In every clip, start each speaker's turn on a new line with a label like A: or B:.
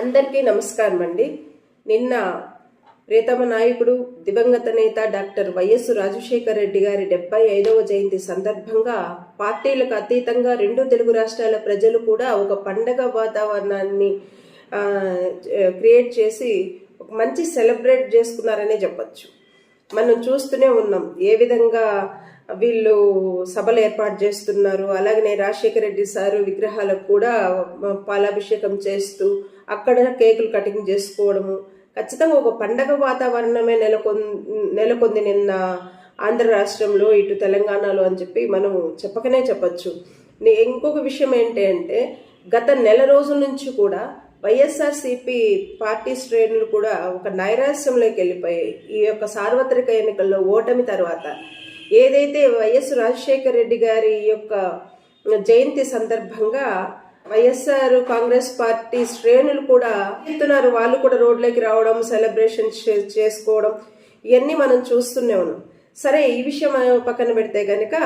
A: అందరికీ నమస్కారం అండి నిన్న ప్రియతమ నాయకుడు దివంగత నేత డాక్టర్ వైఎస్ రాజశేఖర రెడ్డి గారి డెబ్బై ఐదవ జయంతి సందర్భంగా పార్టీలకు అతీతంగా రెండు తెలుగు రాష్ట్రాల ప్రజలు కూడా ఒక పండగ వాతావరణాన్ని క్రియేట్ చేసి ఒక మంచి సెలబ్రేట్ చేసుకున్నారనే చెప్పచ్చు. మనం చూస్తూనే ఉన్నాం ఏ విధంగా వీళ్ళు సభలు ఏర్పాటు చేస్తున్నారు. అలాగనే రాజశేఖర రెడ్డి సారు విగ్రహాలకు కూడా పాలాభిషేకం చేస్తూ అక్కడ కేకులు కటింగ్ చేసుకోవడము. ఖచ్చితంగా ఒక పండగ వాతావరణమే నెలకొన్ నెలకొంది నిన్న ఆంధ్ర రాష్ట్రంలో ఇటు తెలంగాణలో అని చెప్పి మనం చెప్పకనే చెప్పచ్చు. ఇంకొక విషయం ఏంటి అంటే గత నెల రోజుల నుంచి కూడా వైఎస్ఆర్సీపీ పార్టీ శ్రేణులు కూడా ఒక నైరాశ్యంలోకి వెళ్ళిపోయాయి. ఈ యొక్క సార్వత్రిక ఎన్నికల్లో ఓటమి తర్వాత. ఏదైతే వైఎస్ రాజశేఖర రెడ్డి గారి యొక్క జయంతి సందర్భంగా వైఎస్ఆర్ కాంగ్రెస్ పార్టీ శ్రేణులు కూడా చెప్తున్నారు వాళ్ళు కూడా రోడ్లోకి రావడం సెలబ్రేషన్ చేసుకోవడం ఇవన్నీ మనం చూస్తూనే ఉన్నాం. సరే ఈ విషయం పక్కన పెడితే గనక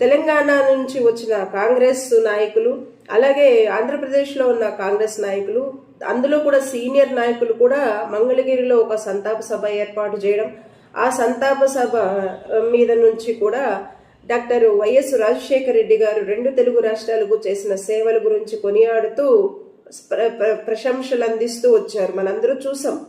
A: తెలంగాణ నుంచి వచ్చిన కాంగ్రెస్ నాయకులు అలాగే ఆంధ్రప్రదేశ్లో ఉన్న కాంగ్రెస్ నాయకులు అందులో కూడా సీనియర్ నాయకులు కూడా మంగళగిరిలో ఒక సంతాప సభ ఏర్పాటు చేయడం ఆ సంతాప సభ మీద నుంచి కూడా డాక్టర్ వైఎస్ రాజశేఖర రెడ్డి గారు రెండు తెలుగు రాష్ట్రాలకు చేసిన సేవల గురించి కొనియాడుతూ ప్ర- ప్రశంసలు అందిస్తూ వచ్చారు. మనందరూ చూసాం.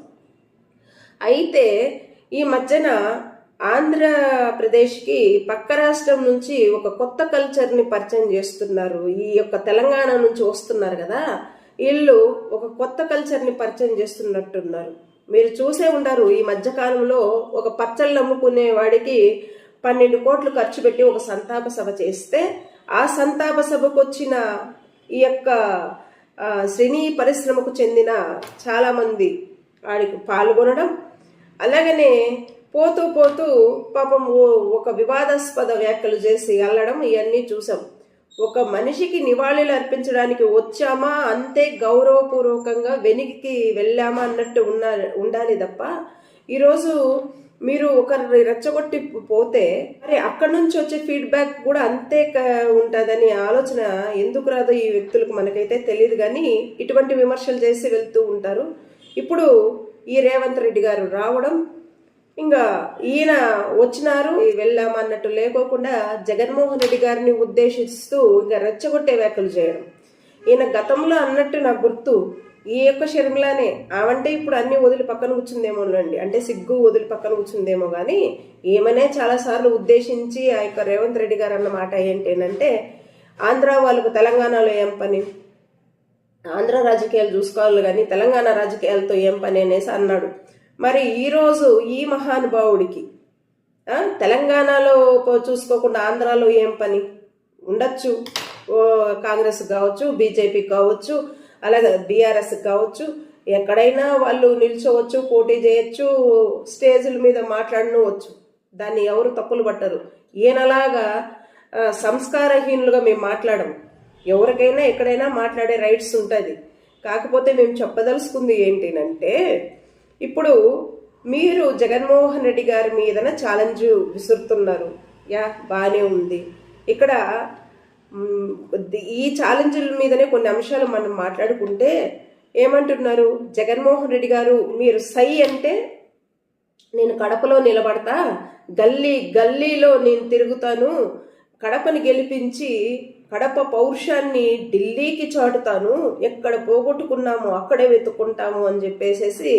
A: అయితే ఈ మధ్యన ఆంధ్రప్రదేశ్కి పక్క రాష్ట్రం నుంచి ఒక కొత్త కల్చర్ని పరిచయం చేస్తున్నారు. ఈ యొక్క తెలంగాణ నుంచి వస్తున్నారు కదా. వీళ్ళు ఒక కొత్త కల్చర్ని పరిచయం చేస్తున్నట్టున్నారు. మీరు చూసే ఉంటారు ఈ మధ్యకాలంలో ఒక పచ్చళ్ళు అమ్ముకునే వాడికి పన్నెండు కోట్లు ఖర్చు పెట్టి ఒక సంతాప సభ చేస్తే ఆ సంతాప సభకు వచ్చిన ఈ యొక్క శ్రీని సినీ పరిశ్రమకు చెందిన చాలామంది వాడికి పాల్గొనడం అలాగనే పోతూ పోతూ పాపం ఓ- ఒక వివాదాస్పద వ్యాఖ్యలు చేసి వెళ్ళడం ఇవన్నీ చూసాం. ఒక మనిషికి నివాళులు అర్పించడానికి వచ్చామా? అంతే గౌరవపూర్వకంగా వెనక్కి వెళ్ళామా అన్నట్టు ఉన్నా ఉండాలి తప్ప ఈరోజు మీరు ఒకరిని రెచ్చగొట్టి పోతే మరి అక్కడి నుంచి వచ్చే ఫీడ్బ్యాక్ కూడా అంతే ఉంటుందని ఆలోచన ఎందుకు రాదో ఈ వ్యక్తులకు మనకైతే తెలియదు కానీ ఇటువంటి విమర్శలు చేసి వెళ్తూ ఉంటారు. ఇప్పుడు ఈ రేవంత్ రెడ్డి గారు రావడం ఇంకా ఈయన వచ్చినారు వెళ్ళామన్నట్టు లేకోకుండా జగన్మోహన్ రెడ్డి గారిని ఉద్దేశిస్తూ ఇంకా రెచ్చగొట్టే వ్యాఖ్యలు చేయడం. ఈయన గతంలో అన్నట్టు నాకు గుర్తు ఈ యొక్క షర్మిలానే ఆవంటే ఇప్పుడు అన్ని వదిలి పక్కన కూర్చుందేమోనండి అంటే సిగ్గు వదిలి పక్కన కూర్చుందేమో కానీ ఏమనే చాలాసార్లు ఉద్దేశించి ఆ యొక్క రేవంత్ రెడ్డి గారు అన్న మాట ఏంటంటే ఆంధ్ర వాళ్ళకు తెలంగాణలో ఏం పని? ఆంధ్ర రాజకీయాలు చూసుకోవాలి కానీ తెలంగాణ రాజకీయాలతో ఏం పని అనేసి అన్నాడు. మరి ఈరోజు ఈ మహానుభావుడికి తెలంగాణలో చూసుకోకుండా ఆంధ్రాలో ఏం పని? ఉండొచ్చు. కాంగ్రెస్ కావచ్చు బీజేపీ కావచ్చు అలాగే బీఆర్ఎస్ కావచ్చు ఎక్కడైనా వాళ్ళు నిల్చోవచ్చు పోటీ చేయొచ్చు స్టేజుల మీద మాట్లాడనవచ్చు. దాన్ని ఎవరు తప్పులు పట్టరు. ఈయనలాగా సంస్కారహీనులుగా మేము మాట్లాడము ఎవరికైనా ఎక్కడైనా మాట్లాడే రైట్స్ ఉంటుంది. కాకపోతే మేము చెప్పదలుచుకుంది ఏంటినంటే ఇప్పుడు మీరు జగన్మోహన్ రెడ్డి గారి మీదన ఛాలెంజ్ విసురుతున్నారు. యా బాగానే ఉంది. ఇక్కడ ఈ ఛాలెంజ్ల మీదనే కొన్ని అంశాలు మనం మాట్లాడుకుంటే ఏమంటున్నారు? జగన్మోహన్ రెడ్డి గారు మీరు సై అంటే నేను కడపలో నిలబడతా గల్లీ గల్లీలో నేను తిరుగుతాను కడపని గెలిపించి కడప పౌరుషాన్ని ఢిల్లీకి చాటుతాను ఎక్కడ పోగొట్టుకున్నామో అక్కడే వెతుక్కుంటాము అని చెప్పేసేసి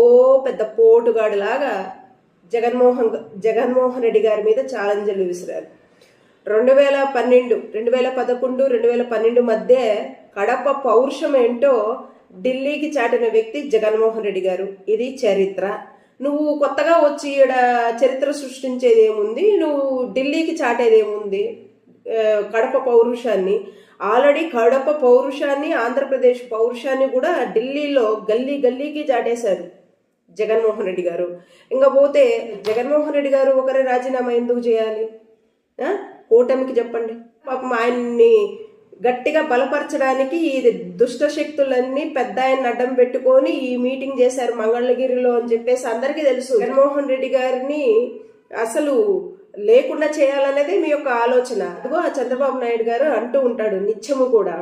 A: ఓ పెద్ద పోటుగాడిలాగా జగన్మోహన్ జగన్మోహన్ రెడ్డి గారి మీద ఛాలెంజ్లు విసిరారు. రెండు వేల పన్నెండు రెండు వేల పదకొండు రెండు వేల పన్నెండు మధ్య కడప పౌరుషం ఏంటో ఢిల్లీకి చాటిన వ్యక్తి జగన్మోహన్ రెడ్డి గారు. ఇది చరిత్ర. నువ్వు కొత్తగా వచ్చి ఈడ చరిత్ర సృష్టించేది ఏముంది నువ్వు ఢిల్లీకి చాటేది ఏముంది కడప పౌరుషాన్ని. ఆల్రెడీ కడప పౌరుషాన్ని ఆంధ్రప్రదేశ్ పౌరుషాన్ని కూడా ఢిల్లీలో గల్లీ గల్లీకి చాటేశారు. జగన్మోహన్ రెడ్డి గారు. ఇంకా పోతే జగన్మోహన్ రెడ్డి గారు ఒకరే రాజీనామా ఎందుకు చేయాలి? కూటమికి చెప్పండి. పాపం ఆయన్ని గట్టిగా బలపరచడానికి ఈ దుష్ట శక్తులన్నీ పెద్ద ఆయన అడ్డం పెట్టుకొని ఈ మీటింగ్ చేశారు మంగళగిరిలో అని చెప్పేసి అందరికీ తెలుసు. జగన్మోహన్ రెడ్డి గారిని అసలు లేకుండా చేయాలనేది మీ యొక్క ఆలోచన. అదిగో ఆ చంద్రబాబు నాయుడు గారు అంటూ ఉంటాడు నిత్యము కూడా.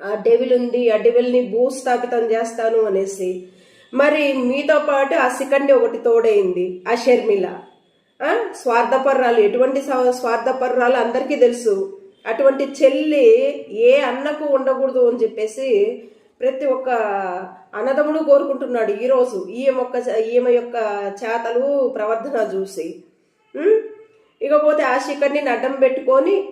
A: ఆ డెవిల్ ఉంది ఆ డెవిల్ని భూస్థాపితం చేస్తాను అనేసి. మరి మీతో పాటు ఆ సికండి ఒకటి తోడైంది ఆ షర్మిల. స్వార్థపర్రాలు. ఎటువంటి స్వార్థపర్రాలు అందరికీ తెలుసు. అటువంటి చెల్లి ఏ అన్నకు ఉండకూడదు అని చెప్పేసి ప్రతి ఒక్క అన్నదమ్ముడు కోరుకుంటున్నాడు ఈరోజు ఈమె యొక్క ఈమె యొక్క చేతలు ప్రవర్ధన చూసి. ఇకపోతే ఆ శిఖర్ని అడ్డం పెట్టుకొని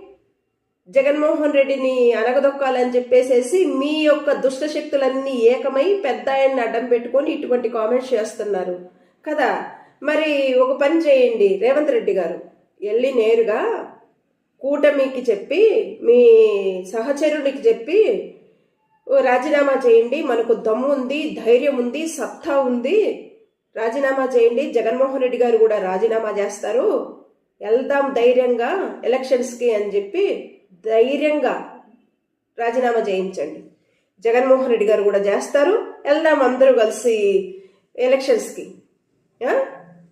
A: జగన్మోహన్ రెడ్డిని అనగదొక్కాలని చెప్పేసేసి మీ యొక్క దుష్ట శక్తులన్నీ ఏకమై పెద్ద ఆయన్ని అడ్డం పెట్టుకొని ఇటువంటి కామెంట్స్ చేస్తున్నారు. కదా? మరి ఒక పని చేయండి రేవంత్ రెడ్డి గారు. వెళ్ళి నేరుగా కూటమికి చెప్పి మీ సహచరుడికి చెప్పి రాజీనామా చేయండి మనకు దమ్ము ఉంది ధైర్యం ఉంది సత్తా ఉంది. రాజీనామా చేయండి జగన్మోహన్ రెడ్డి గారు కూడా రాజీనామా చేస్తారు. వెళ్దాం ధైర్యంగా ఎలక్షన్స్కి అని చెప్పి ధైర్యంగా రాజీనామా చేయించండి. జగన్మోహన్ రెడ్డి గారు కూడా చేస్తారు. వెళ్దాం అందరూ కలిసి ఎలక్షన్స్కి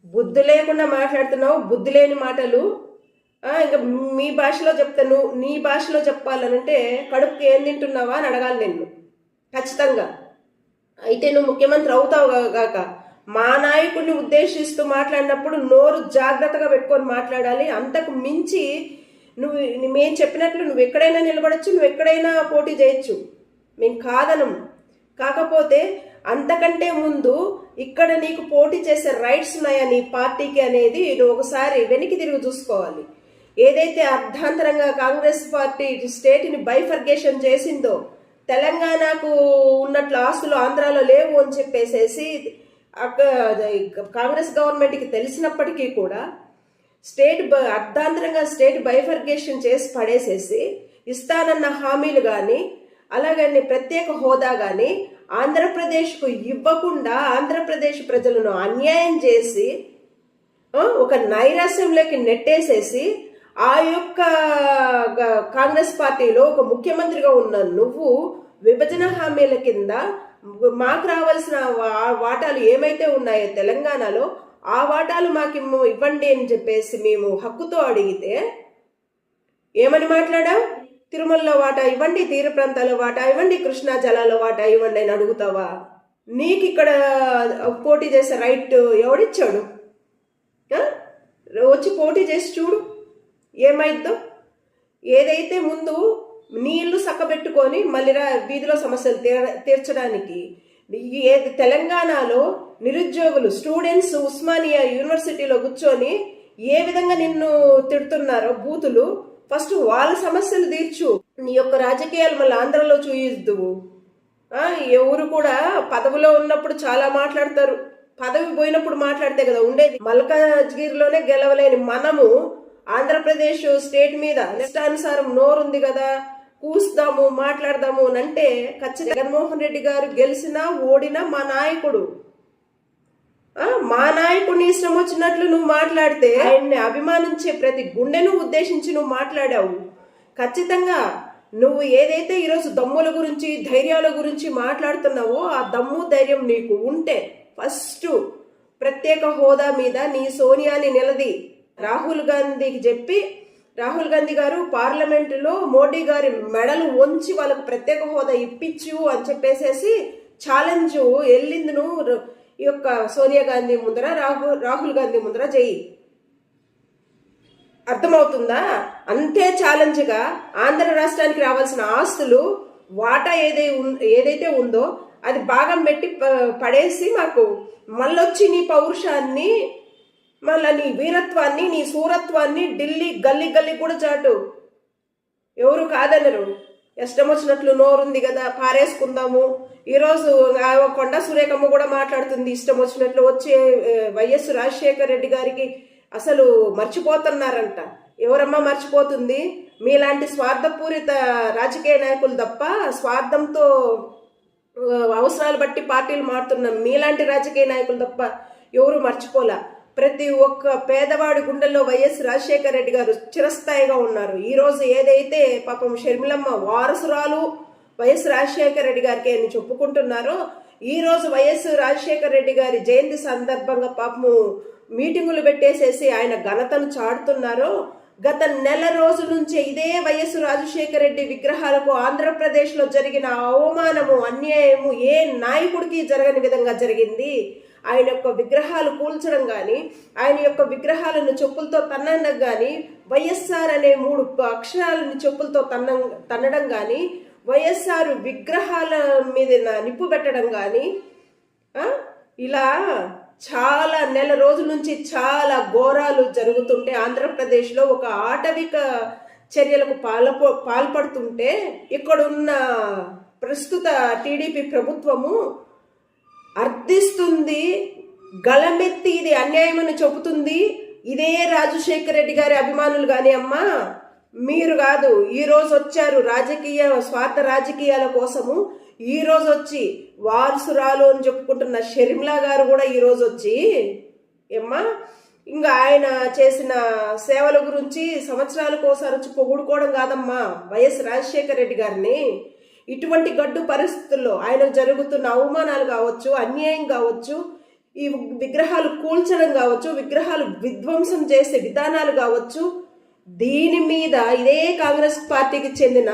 A: బుద్ధి లేకుండా మాట్లాడుతున్నావు. బుద్ధి లేని మాటలు. ఇంకా మీ భాషలో చెప్తాను నీ భాషలో చెప్పాలనంటే కడుపుకి ఏం తింటున్నావా అని అడగాలి నిన్ను. ఖచ్చితంగా. అయితే నువ్వు ముఖ్యమంత్రి అవుతావు కాక మా నాయకుడిని ఉద్దేశిస్తూ మాట్లాడినప్పుడు నోరు జాగ్రత్తగా పెట్టుకొని మాట్లాడాలి. అంతకు మించి నువ్వు మేము చెప్పినట్లు నువ్వు ఎక్కడైనా నిలబడచ్చు నువ్వు ఎక్కడైనా పోటీ చేయొచ్చు. మేము కాదనం. కాకపోతే అంతకంటే ముందు ఇక్కడ నీకు పోటీ చేసే రైట్స్ ఉన్నాయా నీ పార్టీకి అనేది నువ్వు ఒకసారి వెనక్కి తిరిగి చూసుకోవాలి. ఏదైతే అర్ధాంతరంగా కాంగ్రెస్ పార్టీ స్టేట్ని బైఫర్గేషన్ చేసిందో తెలంగాణకు ఉన్నట్లు ఆస్తులు ఆంధ్రాలో లేవు అని చెప్పేసేసి అక్క కాంగ్రెస్ గవర్నమెంట్కి తెలిసినప్పటికీ కూడా స్టేట్ బ- అర్ధాంతరంగా స్టేట్ బైఫర్గేషన్ చేసి పడేసేసి ఇస్తానన్న హామీలు కానీ అలాగని ప్రత్యేక హోదా కానీ ఆంధ్రప్రదేశ్కు ఇవ్వకుండా ఆంధ్రప్రదేశ్ ప్రజలను అన్యాయం చేసి ఒక నైరాశ్యంలోకి నెట్టేసేసి ఆ యొక్క కాంగ్రెస్ పార్టీలో ఒక ముఖ్యమంత్రిగా ఉన్న నువ్వు విభజన హామీల కింద మాకు రావాల్సిన వాటాలు ఏమైతే ఉన్నాయో తెలంగాణలో ఆ వాటాలు మాకు ఇవ్వండి అని చెప్పేసి మేము హక్కుతో అడిగితే ఏమని మాట్లాడావు? తిరుమలలో వాటా ఇవ్వండి తీర ప్రాంతాల్లో వాటా ఇవ్వండి కృష్ణా జలాల వాటా ఇవ్వండి అని అడుగుతావా? నీకు ఇక్కడ పోటీ చేసే రైట్ ఎవడిచ్చాడు? వచ్చి పోటీ చేసి చూడు ఏమైద్దో? ఏదైతే ముందు నీళ్ళు సక్కబెట్టుకొని మళ్ళీ రా వీధిలో సమస్యలు తీర- తీర్చడానికి ఏది తెలంగాణలో నిరుద్యోగులు స్టూడెంట్స్ ఉస్మానియా యూనివర్సిటీలో కూర్చొని ఏ విధంగా నిన్ను తిడుతున్నారో బూతులు ఫస్ట్ వాళ్ళ సమస్యలు తీర్చు. నీ యొక్క రాజకీయాలు మళ్ళీ ఆంధ్రలో చూయిద్దువు ఎవరు కూడా పదవిలో ఉన్నప్పుడు చాలా మాట్లాడతారు. పదవి పోయినప్పుడు మాట్లాడితే కదా ఉండేది. మల్కాజ్గిరిలోనే గెలవలేని మనము ఆంధ్రప్రదేశ్ స్టేట్ మీద ఇష్టానుసారం నోరుంది కదా. కూస్తాము మాట్లాడదాము అని అంటే ఖచ్చితంగా జగన్మోహన్ రెడ్డి గారు గెలిచినా ఓడినా మా నాయకుడు. ఆ, మా నాయకుడిని ఇష్టం వచ్చినట్లు నువ్వు మాట్లాడితే ఆయన్ని అభిమానించే ప్రతి గుండెను ఉద్దేశించి నువ్వు మాట్లాడావు. ఖచ్చితంగా నువ్వు ఏదైతే ఈరోజు దమ్ముల గురించి ధైర్యాల గురించి మాట్లాడుతున్నావో ఆ దమ్ము ధైర్యం నీకు ఉంటే ఫస్ట్ ప్రత్యేక హోదా మీద నీ సోనియాని నిలది. రాహుల్ గాంధీకి చెప్పి రాహుల్ గాంధీ గారు పార్లమెంటులో మోడీ గారి మెడలు వంచి వాళ్ళకు ప్రత్యేక హోదా ఇప్పించు అని చెప్పేసేసి ఛాలెంజ్ వెళ్ళిందును ఈ యొక్క సోనియా గాంధీ ముందర రాహుల్ రాహుల్ గాంధీ ముందర చెయ్యి అర్థమవుతుందా? అంతే ఛాలెంజ్గా ఆంధ్ర రాష్ట్రానికి రావాల్సిన ఆస్తులు వాటా ఏదై ఏదైతే ఉందో అది భాగం పెట్టి ప- పడేసి మాకు మళ్ళొచ్చి నీ పౌరుషాన్ని మళ్ళా నీ వీరత్వాన్ని నీ సూరత్వాన్ని ఢిల్లీ గల్లీ గల్లీ కూడా చాటు. ఎవరు కాదనరు. ఇష్టం వచ్చినట్లు నోరుంది కదా పారేసుకుందాము. ఈరోజు కొండ సురేఖమ్మ కూడా మాట్లాడుతుంది ఇష్టం వచ్చినట్లు వచ్చే వైఎస్ రాజశేఖర రెడ్డి గారికి అసలు మర్చిపోతున్నారంట. ఎవరమ్మా మర్చిపోతుంది? మీలాంటి స్వార్థపూరిత రాజకీయ నాయకులు తప్ప స్వార్థంతో అవసరాలు బట్టి పార్టీలు మారుతున్న మీలాంటి రాజకీయ నాయకులు తప్ప ఎవరు మర్చిపోలా? ప్రతి ఒక్క పేదవాడి గుండెల్లో వైఎస్ రాజశేఖర రెడ్డి గారు చిరస్థాయిగా ఉన్నారు. ఈరోజు ఏదైతే పాపం షర్మిలమ్మ వారసురాలు వైఎస్ రాజశేఖర రెడ్డి గారికి అని చెప్పుకుంటున్నారో ఈరోజు వైఎస్ రాజశేఖర రెడ్డి గారి జయంతి సందర్భంగా పాపము మీటింగులు పెట్టేసేసి ఆయన ఘనతను చాటుతున్నారో. గత నెల రోజుల నుంచి ఇదే వైఎస్ రాజశేఖర రెడ్డి విగ్రహాలకు ఆంధ్రప్రదేశ్లో జరిగిన అవమానము అన్యాయము ఏ నాయకుడికి జరగని విధంగా జరిగింది? ఆయన యొక్క విగ్రహాలు కూల్చడం కానీ ఆయన యొక్క విగ్రహాలను చెప్పులతో తన్నడం కానీ వైఎస్ఆర్ అనే మూడు అక్షరాలను చెప్పులతో తన్న తన్నడం కానీ వైఎస్ఆర్ విగ్రహాల మీద నిప్పు పెట్టడం కానీ ఇలా చాలా నెల రోజుల నుంచి చాలా ఘోరాలు జరుగుతుంటే ఆంధ్రప్రదేశ్లో ఒక ఆటవిక చర్యలకు పాల్పో పాల్పడుతుంటే ఇక్కడున్న ప్రస్తుత టీడీపీ ప్రభుత్వము అర్థిస్తుంది గళమెత్తి ఇది అన్యాయమని చెబుతుంది. ఇదే రాజశేఖర రెడ్డి గారి అభిమానులు కానీ అమ్మా. మీరు కాదు ఈ రోజు వచ్చారు రాజకీయ స్వార్థ రాజకీయాల కోసము. ఈ రోజు వచ్చి వారసురాలు అని చెప్పుకుంటున్న షర్మిలా గారు కూడా ఈ రోజు వచ్చి ఏమ్మా ఇంకా ఆయన చేసిన సేవల గురించి సంవత్సరాలకు ఒకసారి వచ్చి పొగుడుకోవడం కాదమ్మా వైఎస్ రాజశేఖర రెడ్డి గారిని. ఇటువంటి గడ్డు పరిస్థితుల్లో ఆయనకు జరుగుతున్న అవమానాలు కావచ్చు అన్యాయం కావచ్చు ఈ విగ్రహాలు కూల్చడం కావచ్చు విగ్రహాలు విధ్వంసం చేసే విధానాలు కావచ్చు దీని మీద ఇదే కాంగ్రెస్ పార్టీకి చెందిన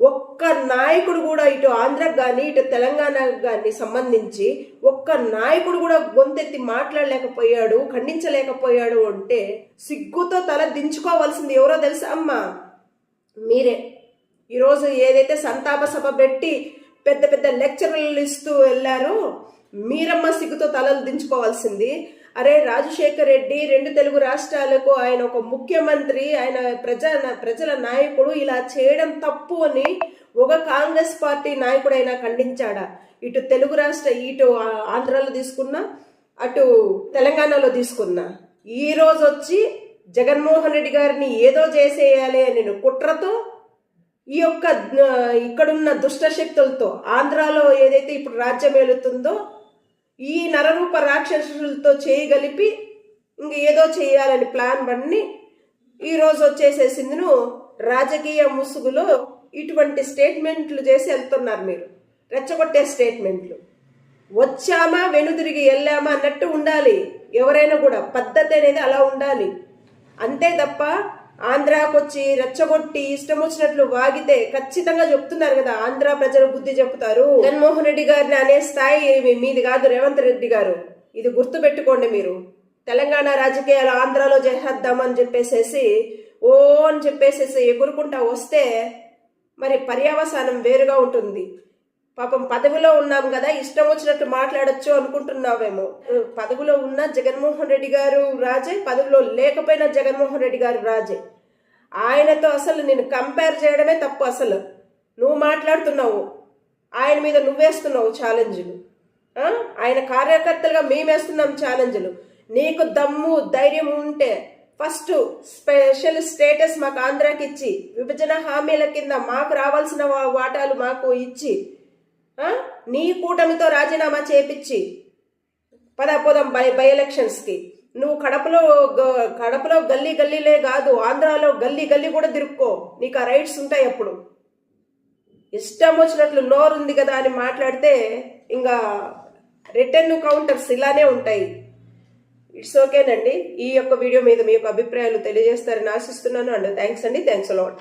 A: ఒక్క నాయకుడు కూడా ఇటు ఆంధ్రకు కానీ ఇటు తెలంగాణకు కానీ సంబంధించి ఒక్క నాయకుడు కూడా గొంతెత్తి మాట్లాడలేకపోయాడు ఖండించలేకపోయాడు అంటే సిగ్గుతో తల దించుకోవాల్సింది ఎవరో తెలుసా అమ్మా? మీరే. ఈరోజు ఏదైతే సంతాప సభ పెట్టి పెద్ద పెద్ద లెక్చర్లు ఇస్తూ వెళ్ళారో మీరమ్మ సిగ్గుతో తలలు దించుకోవాల్సింది. అరే రాజశేఖర్ రెడ్డి రెండు తెలుగు రాష్ట్రాలకు ఆయన ఒక ముఖ్యమంత్రి ఆయన ప్రజా ప్రజల నాయకుడు ఇలా చేయడం తప్పు అని ఒక కాంగ్రెస్ పార్టీ నాయకుడైనా ఖండించాడా? ఇటు తెలుగు రాష్ట్ర ఇటు ఆంధ్రాలో తీసుకున్నా అటు తెలంగాణలో తీసుకున్నా. ఈ రోజు వచ్చి జగన్మోహన్ రెడ్డి గారిని ఏదో చేసేయాలి అని కుట్రతో ఈ యొక్క ఇక్కడున్న దుష్ట శక్తులతో ఆంధ్రాలో ఏదైతే ఇప్పుడు రాజ్యం ఏలుతుందో ఈ నరరూప రాక్షసులతో చేయగలిపి ఇంక ఏదో చేయాలని ప్లాన్ బండి ఈరోజు వచ్చేసేసిందిను రాజకీయ ముసుగులో ఇటువంటి స్టేట్మెంట్లు చేసి వెళ్తున్నారు మీరు. రెచ్చగొట్టే స్టేట్మెంట్లు. వచ్చామా వెనుదిరిగి వెళ్ళామా అన్నట్టు ఉండాలి. ఎవరైనా కూడా పద్ధతి అనేది అలా ఉండాలి. అంతే తప్ప ఆంధ్రాకొచ్చి రెచ్చగొట్టి ఇష్టం వచ్చినట్లు వాగితే ఖచ్చితంగా చెప్తున్నారు కదా ఆంధ్ర ప్రజలు బుద్ధి చెప్తారు జగన్మోహన్ రెడ్డి గారిని అనే స్థాయి ఏమి మీది కాదు రేవంత్ రెడ్డి గారు. ఇది గుర్తు పెట్టుకోండి మీరు. తెలంగాణ రాజకీయాలు ఆంధ్రాలో చేసేద్దామని చెప్పేసేసి ఓ అని చెప్పేసేసి ఎగురుకుంటా వస్తే మరి పర్యావసానం వేరుగా ఉంటుంది. పాపం పదవిలో ఉన్నాం కదా ఇష్టం వచ్చినట్టు మాట్లాడొచ్చు అనుకుంటున్నావేమో. పదవిలో ఉన్న జగన్మోహన్ రెడ్డి గారు రాజే పదవిలో లేకపోయినా జగన్మోహన్ రెడ్డి గారు రాజే. ఆయనతో అసలు నేను కంపేర్ చేయడమే తప్పు అసలు. నువ్వు మాట్లాడుతున్నావు ఆయన మీద నువ్వేస్తున్నావు ఛాలెంజ్లు ఆయన కార్యకర్తలుగా మేమేస్తున్నాం ఛాలెంజ్లు నీకు దమ్ము ధైర్యం ఉంటే ఫస్ట్ స్పెషల్ స్టేటస్ మాకు ఆంధ్రాకి ఇచ్చి విభజన హామీల కింద మాకు రావాల్సిన వాటాలు మాకు ఇచ్చి నీ కూటమితో రాజీనామా చేపించి పదా పోదాం బై బై ఎలక్షన్స్కి. నువ్వు కడపలో గ- కడపలో గల్లీ గల్లీలే కాదు ఆంధ్రాలో గల్లీ గల్లీ కూడా తిరుక్కో. నీకు ఆ రైట్స్ ఉంటాయి అప్పుడు. ఇష్టం వచ్చినట్లు నోరుంది కదా అని మాట్లాడితే ఇంకా రిటర్న్ కౌంటర్స్ ఇలానే ఉంటాయి. ఇట్స్ ఓకేనండి. ఈ యొక్క వీడియో మీద మీ యొక్క అభిప్రాయాలు తెలియజేస్తారని ఆశిస్తున్నాను అండ్ థ్యాంక్స్ అండి. Thanks a lot.